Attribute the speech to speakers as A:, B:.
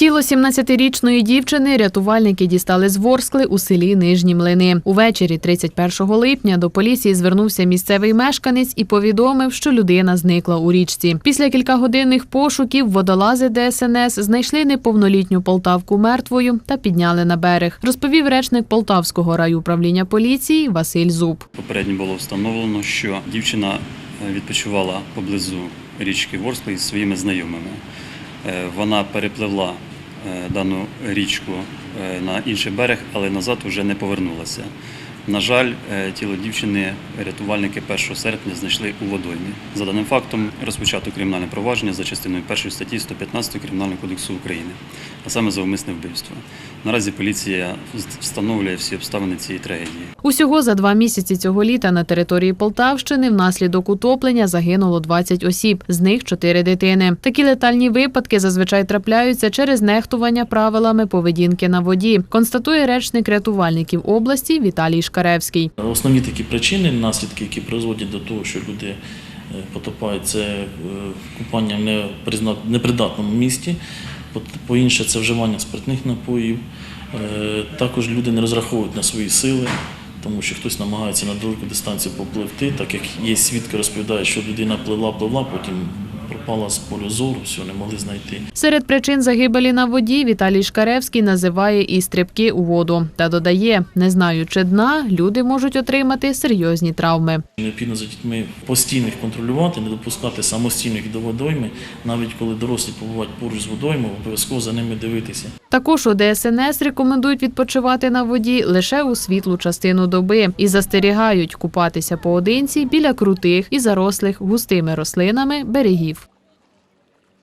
A: Тіло 17-річної дівчини рятувальники дістали з Ворскли у селі Нижні Млини. Увечері 31 липня до поліції звернувся місцевий мешканець і повідомив, що людина зникла у річці. Після кількагодинних пошуків водолази ДСНС знайшли неповнолітню Полтавку мертвою та підняли на берег. Розповів речник Полтавського райуправління поліції Василь Зуб.
B: Попередньо було встановлено, що дівчина е, відпочивала поблизу річки Ворскли із своїми знайомими. Е, Вона перепливла дану річку е, на інший берег, але назад вже не повернулася. На жаль, е, тіло дівчини рятувальники 1 серпня знайшли у водоймі. За даним фактом розпочато кримінальне провадження за частиною 1 статті 115 Кримінального кодексу України, а саме за умисне вбивство. Наразі поліція встановлює всі обставини цієї трагедії.
A: Усього за два місяці цього літа на території Полтавщини внаслідок утоплення загинуло 20 осіб, з них 4 дитини. Такі летальні випадки зазвичай трапляються через нехтування правилами поведінки на воді, констатує речник рятувальників області Віталій Шкаревський.
C: Основні такі причини, наслідки, які призводять до того, що люди е, потопають, це е, купання в непридатному місті. По- По-інше, це вживання спиртних напоїв. Е, Також люди не розраховують на свої сили, тому що хтось намагається на далеку дистанцію попливти, так як є свідки, розповідають, що людина пливла, пливла, потім пропала з полю зору, все, не могли знайти.
A: Серед причин загибелі на воді Віталій Шкаревський називає і стрибки у воду та додає, не знаючи дна, люди можуть отримати серйозні травми.
C: Необхідно за дітьми постійно їх контролювати, не допускати самостійних до водойми, навіть коли дорослі побувають поруч з водоймою, обов'язково за ними дивитися.
A: Також у ДСНС рекомендують відпочивати на воді лише у світлу частину доби і застерігають купатися поодинці біля крутих і зарослих густими рослинами берегів.